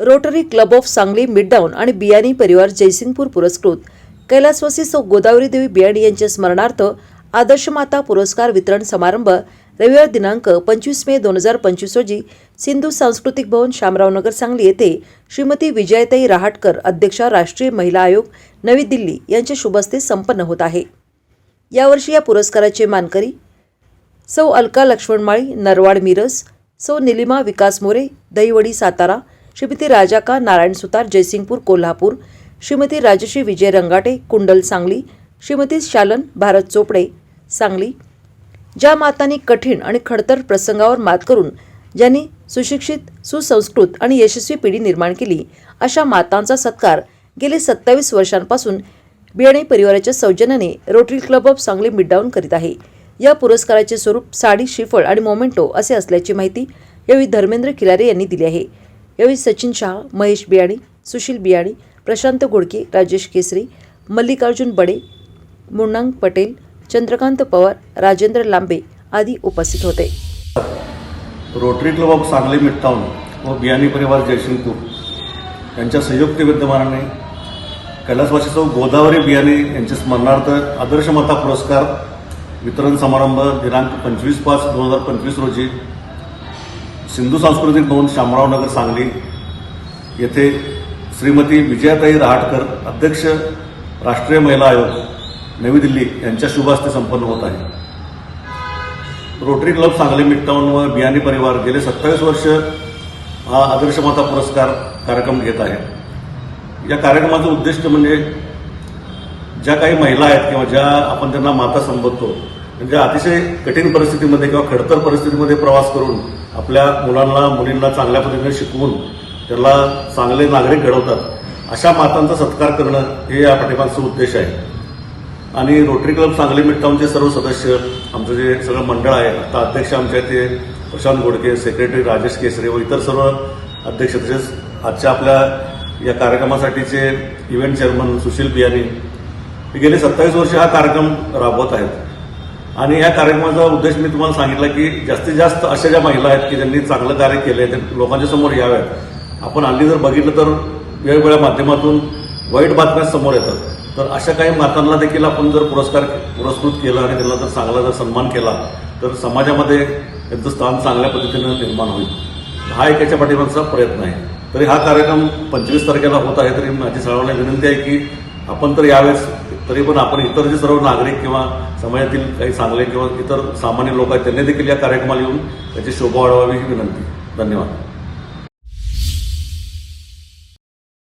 Rotary club of Sangli midtown आणि बियाणी परिवार जयसिंगपूर पुरस्कृत. कैलासवासी सौ गोदावरी देवी बियाणी यांच्या स्मरणार्थ आदर्श माता पुरस्कार वितरण समारंभ रविवार दिनांक पंचवीस मे दोन हजार पंचवीस रोजी सिंधू सांस्कृतिक भवन शामरावनगर सांगली येथे श्रीमती विजयताई रहाटकर अध्यक्षा राष्ट्रीय महिला आयोग नवी दिल्ली यांच्या शुभस्ते संपन्न होत आहे. यावर्षी या पुरस्काराचे मानकरी सौ अलका लक्ष्मणमाळी नरवाड मिरज सौ निलिमा विकास मोरे दहिवडी सातारा श्रीमती राजा का नारायण सुतार जयसिंगपूर कोल्हापूर. श्रीमती राजश्री विजय रंगाटे कुंडल सांगली. श्रीमती शालन भारत चोपडे सांगली. ज्या मातांनी कठीण आणि खडतर प्रसंगावर मात करून ज्यांनी सुशिक्षित सुसंस्कृत आणि यशस्वी पिढी निर्माण केली अशा मातांचा सत्कार गेले सत्तावीस वर्षांपासून बियाणे परिवाराच्या सौजन्याने rotary club of Sangli midtown करीत आहे. या पुरस्काराचे स्वरूप साडी श्रीफळ आणि मोमेंटो असे असल्याची माहिती यावेळी धर्मेंद्र खिलारे यांनी दिली आहे. यावेळी सचिन शहा महेश बियाणी सुशील बियाणी प्रशांत घोडके राजेश केसरी मल्लिकार्जुन बडे मुन्नांग पटेल चंद्रकांत पवार राजेंद्र लांबे आदी उपस्थित होते. Rotary club of Sangli midtown व बियाणी परिवार जयसिंगपूर यांच्या संयुक्त विद्यमानाने कैलासवासी चौक गोदावरी बियाणे यांच्या स्मरणार्थ आदर्शमता पुरस्कार वितरण समारंभ दिनांक पंचवीस पाच दोन हजार पंचवीस रोजी सिंधू सांस्कृतिक भवन शामरावनगर सांगली. येथे श्रीमती विजयाताई रहाटकर अध्यक्ष राष्ट्रीय महिला आयोग नवी दिल्ली यांच्या शुभ हस्ते संपन्न होत आहे. रोटरी क्लब सांगली मिडटाऊन व बियाणी परिवार गेले सत्तावीस वर्ष हा आदर्श माता पुरस्कार कार्यक्रम घेत आहे. या कार्यक्रमाचं उद्दिष्ट म्हणजे ज्या काही महिला आहेत किंवा ज्या आपण त्यांना माता संबोधतो म्हणजे अतिशय कठीण परिस्थितीमध्ये किंवा खडतर परिस्थितीमध्ये प्रवास करून आपल्या मुलांना मुलींना चांगल्या पद्धतीने शिकवून त्याला चांगले नागरिक घडवतात अशा मातांचा सत्कार करणं हे या पाठिंबाचा उद्देश आहे. आणि रोटरी क्लब सांगली मिडटाऊनचे सर्व सदस्य आमचं जे सगळं मंडळ आहे आता अध्यक्ष आमच्या इथे प्रशांत गोडके सेक्रेटरी राजेश केसरे व इतर सर्व अध्यक्ष तसेच आजच्या आपल्या या कार्यक्रमासाठीचे इव्हेंट चेअरमन सुशील बियानी. हे गेले सत्तावीस वर्ष हा कार्यक्रम राबवत आहेत. आणि या कार्यक्रमाचा उद्देश मी तुम्हाला सांगितला की जास्तीत जास्त अशा ज्या महिला आहेत की ज्यांनी चांगलं कार्य केलं आहे ते लोकांच्या समोर याव्यात. आपण हल्ली जर बघितलं तर वेगवेगळ्या माध्यमातून वाईट बातम्या समोर येतात. तर अशा काही मातांना देखील आपण जर पुरस्कार पुरस्कृत केला आणि त्यांना जर चांगला जर सन्मान केला तर समाजामध्ये त्यांचं स्थान चांगल्या पद्धतीनं निर्माण होईल. हा एक याच्या पाठिंबाचा प्रयत्न आहे. तरी हा कार्यक्रम पंचवीस तारखेला होत आहे तरी माझी सर्वांना विनंती आहे की आपण तर यावेळेस तरी पण आपण इतर जे सर्व नागरिक किंवा समाजातील काही चांगले किंवा इतर सामान्य लोक आहेत त्यांनी देखील या कार्यक्रमाला येऊन त्याची शोभा वाढवावी ही विनंती. धन्यवाद.